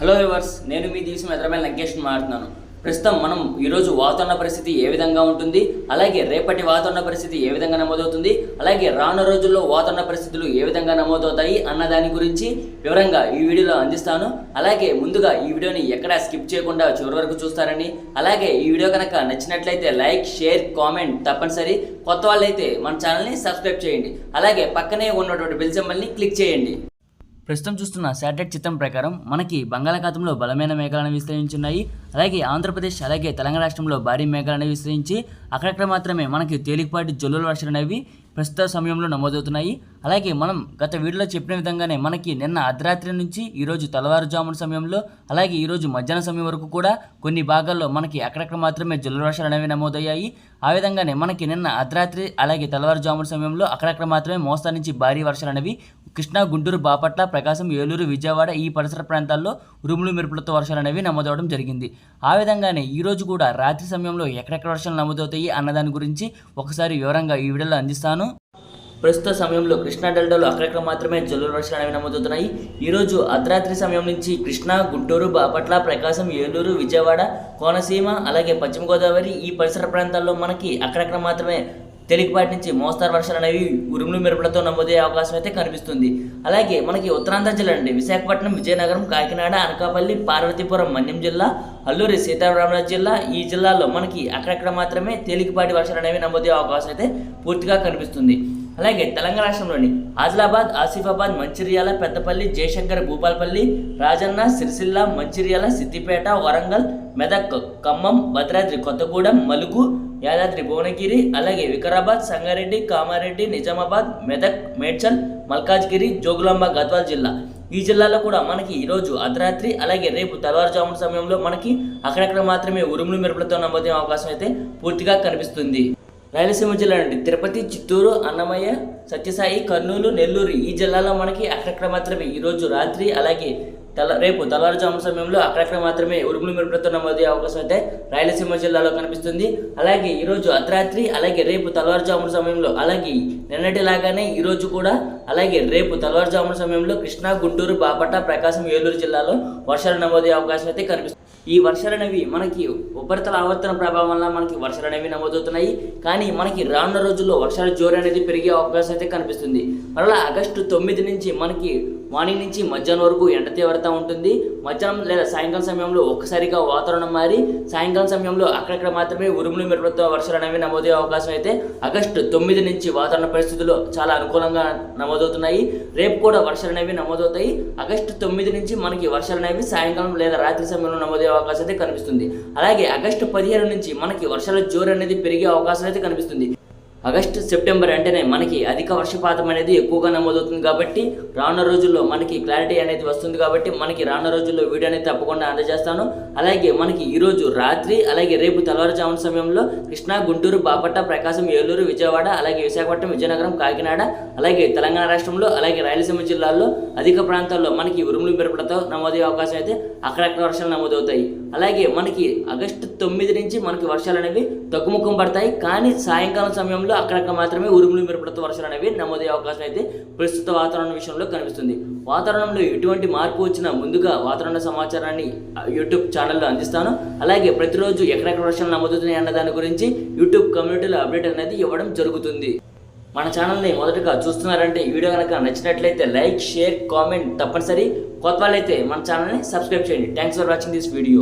Hello viewers నేను మీ దీసం ఎదురమైన లంకేష్ మాట్లాడుతున్నాను. ప్రస్తుతం మనం ఈరోజు వాతావరణ పరిస్థితి ఏ విధంగా ఉంటుంది అలాగే రేపటి వాతావరణ పరిస్థితి ఏ విధంగా నమోదవుతుంది అలాగే రాను రోజుల్లో వాతావరణ పరిస్థితులు ఏ విధంగా నమోదవుతాయి అన్న దాని గురించి వివరంగా ఈ వీడియోలో అందిస్తాను. అలాగే ముందుగా ఈ వీడియోని ఎక్కడా స్కిప్ చేయకుండా చివరి వరకు చూస్తారని అలాగే ఈ వీడియో కనుక నచ్చినట్లయితే లైక్ షేర్ కామెంట్ తప్పనిసరి. కొత్త వాళ్ళైతే మన ఛానల్ని సబ్స్క్రైబ్ చేయండి. అలాగే పక్కనే ఉన్నటువంటి బెల్ సింబల్ని క్లిక్ చేయండి. ప్రస్తుతం చూస్తున్న శాటిలైట్ చిత్రం ప్రకారం మనకి బంగాళాఖాతంలో బలమైన మేఘాలను విస్తరించున్నాయి. అలాగే ఆంధ్రప్రదేశ్ అలాగే తెలంగాణ రాష్ట్రంలో భారీ మేఘాలను విస్తరించి అక్కడక్కడ మాత్రమే మనకి తేలికపాటి జల్లుల వర్షాలు అనేవి ప్రస్తుత సమయంలో నమోదవుతున్నాయి. అలాగే మనం గత వీడియోలో చెప్పిన విధంగానే మనకి నిన్న అర్ధరాత్రి నుంచి ఈరోజు తెల్లవారుజామున సమయంలో అలాగే ఈరోజు మధ్యాహ్నం సమయం వరకు కూడా కొన్ని భాగాల్లో మనకి అక్కడక్కడ మాత్రమే జల్లుల వర్షాలు అనేవి నమోదయ్యాయి. ఆ విధంగానే మనకి నిన్న అర్ధరాత్రి అలాగే తెల్లవారుజామున సమయంలో అక్కడక్కడ మాత్రమే మోస్తా నుంచి భారీ వర్షాలు అనేవి కృష్ణా గుంటూరు బాపట్ల ప్రకాశం ఏలూరు విజయవాడ ఈ పరిసర ప్రాంతాల్లో ఉరుములు మెరుపులతో వర్షాలు అనేవి నమోదవడం జరిగింది. ఆ విధంగానే ఈరోజు కూడా రాత్రి సమయంలో ఎక్కడెక్కడ వర్షాలు నమోదవుతాయి అన్నదాని గురించి ఒకసారి వివరంగా ఈ వీడియోలో అందిస్తాను. ప్రస్తుత సమయంలో కృష్ణా డెల్టాలో అక్కడక్కడ మాత్రమే జల్లుల వర్షాలు అనేవి నమోదవుతున్నాయి. ఈరోజు అర్ధరాత్రి సమయం నుంచి కృష్ణా గుంటూరు బాపట్ల ప్రకాశం ఏలూరు విజయవాడ కోనసీమ అలాగే పశ్చిమ గోదావరి ఈ పరిసర ప్రాంతాల్లో మనకి అక్కడక్కడ మాత్రమే తేలికపాటి నుంచి మోస్తారు వర్షాలు అనేవి ఉరుములు మెరుపులతో నమోదయ్యే అవకాశం అయితే కనిపిస్తుంది. అలాగే మనకి ఉత్తరాంధ్ర జిల్లా అండి. విశాఖపట్నం విజయనగరం కాకినాడ అనకాపల్లి పార్వతీపురం మన్యం జిల్లా అల్లూరి సీతారామరాజు జిల్లా ఈ జిల్లాల్లో మనకి అక్కడక్కడ మాత్రమే తేలికపాటి వర్షాలు అనేవి నమోదయ్యే అవకాశం అయితే పూర్తిగా కనిపిస్తుంది. అలాగే తెలంగాణ రాష్ట్రంలోని ఆదిలాబాద్ ఆసిఫాబాద్ మంచిర్యాల పెద్దపల్లి జయశంకర్ భూపాలపల్లి రాజన్న సిరిసిల్ల మంచిర్యాల సిద్దిపేట వరంగల్ మెదక్ ఖమ్మం భద్రాద్రి కొత్తగూడెం మలుగు యాదాద్రి భువనగిరి అలాగే వికారాబాద్ సంగారెడ్డి కామారెడ్డి నిజామాబాద్ మెదక్ మేడ్చల్ మల్కాజ్గిరి జోగులాంబ గద్వాల్ జిల్లా. ఈ జిల్లాలో కూడా మనకి ఈరోజు అర్ధరాత్రి అలాగే రేపు తెల్లవారుజామున సమయంలో మనకి అక్కడక్కడ మాత్రమే ఉరుములు మెరుపులతో నమోదయ్యే అవకాశం అయితే పూర్తిగా కనిపిస్తుంది. రాయలసీమ జిల్లా నుండి తిరుపతి చిత్తూరు అన్నమయ్య సత్యసాయి కర్నూలు నెల్లూరు ఈ జిల్లాలో మనకి అక్కడక్కడ మాత్రమే. ఈరోజు రాత్రి అలాగే తెల్ల రేపు తెల్లవారుజాము సమయంలో అక్కడక్కడ మాత్రమే ఉరుములు మెరుపులతో నమోదయ్యే అవకాశం అయితే రాయలసీమ జిల్లాలో కనిపిస్తుంది. అలాగే ఈరోజు అర్ధరాత్రి అలాగే రేపు తెల్లవారుజామున సమయంలో అలాగే నిన్నటిలాగానే ఈరోజు కూడా అలాగే రేపు తెల్లవారుజామున సమయంలో కృష్ణా గుంటూరు బాపట్ల ప్రకాశం ఏలూరు జిల్లాలో వర్షాలు నమోదయ్యే అవకాశం అయితే కనిపిస్తుంది. ఈ వర్షాలు అనేవి మనకి ఉపరితల ఆవర్తన ప్రభావం వల్ల మనకి వర్షాలు అనేవి నమోదవుతున్నాయి. కానీ మనకి రానున్న రోజుల్లో వర్షాల జోరు అనేది పెరిగే అవకాశం అయితే కనిపిస్తుంది. మరలా ఆగస్టు తొమ్మిది నుంచి మనకి మార్నింగ్ నుంచి మధ్యాహ్నం వరకు ఎండ తీవ్రత ఉంటుంది. మధ్యాహ్నం లేదా సాయంకాలం సమయంలో ఒక్కసారిగా వాతావరణం మారి సాయంకాలం సమయంలో అక్కడక్కడ మాత్రమే ఉరుములు మెరుపులతో వర్షాలు అనేవి నమోదయ్యే అవకాశం అయితే ఆగస్టు తొమ్మిది నుంచి వాతావరణ పరిస్థితులు చాలా అనుకూలంగా నమోదవుతున్నాయి. రేపు కూడా వర్షాలు అనేవి నమోదవుతాయి. ఆగస్టు తొమ్మిది నుంచి మనకి వర్షాలు అనేవి సాయంకాలం లేదా రాత్రి సమయంలో నమోదయ్యే అవకాశం అయితే కనిపిస్తుంది. అలాగే ఆగస్టు పదిహేను నుంచి మనకి వర్షాల జోరు అనేది పెరిగే అవకాశం అయితే కనిపిస్తుంది. ఆగస్టు సెప్టెంబర్ అంటేనే మనకి అధిక వర్షపాతం అనేది ఎక్కువగా నమోదవుతుంది కాబట్టి రానున్న రోజుల్లో మనకి క్లారిటీ అనేది వస్తుంది కాబట్టి మనకి రానున్న రోజుల్లో వీడియో అనేది తప్పకుండా అందజేస్తాను. అలాగే మనకి ఈరోజు రాత్రి అలాగే రేపు తెల్లవారుజామున సమయంలో కృష్ణా గుంటూరు బాపట్ల ప్రకాశం ఏలూరు విజయవాడ అలాగే విశాఖపట్నం విజయనగరం కాకినాడ అలాగే తెలంగాణ రాష్ట్రంలో అలాగే రాయలసీమ జిల్లాల్లో అధిక ప్రాంతాల్లో మనకి ఉరుములు మెరుపులతో నమోదయ్యే అవకాశం అయితే అక్కడక్కడ వర్షాలు నమోదవుతాయి. అలాగే మనకి ఆగస్టు తొమ్మిది నుంచి మనకి వర్షాలు అనేవి తగ్గుముఖం పడతాయి. కానీ సాయంకాలం సమయంలో అక్కడక్కడ మాత్రమే ఉరుములు మెరుపులతో వర్షాలు అనేవి నమోదయ్యే అవకాశం అయితే ప్రస్తుత వాతావరణ విషయంలో కనిపిస్తుంది. వాతావరణంలో ఎటువంటి మార్పు వచ్చినా ముందుగా వాతావరణ సమాచారాన్ని యూట్యూబ్ ఛానల్లో అందిస్తాను. అలాగే ప్రతిరోజు ఎక్కడెక్కడ వర్షాలు నమోదవుతున్నాయి అన్న దాని గురించి యూట్యూబ్ కమ్యూనిటీలో అప్డేట్ అనేది ఇవ్వడం జరుగుతుంది. మన ఛానల్ని మొదటగా చూస్తున్నారంటే ఈ వీడియో కనుక నచ్చినట్లయితే లైక్ షేర్ కామెంట్ తప్పనిసరి. కొత్త వాళ్ళైతే మన ఛానల్ని సబ్స్క్రైబ్ చేయండి. Thanks for watching this video.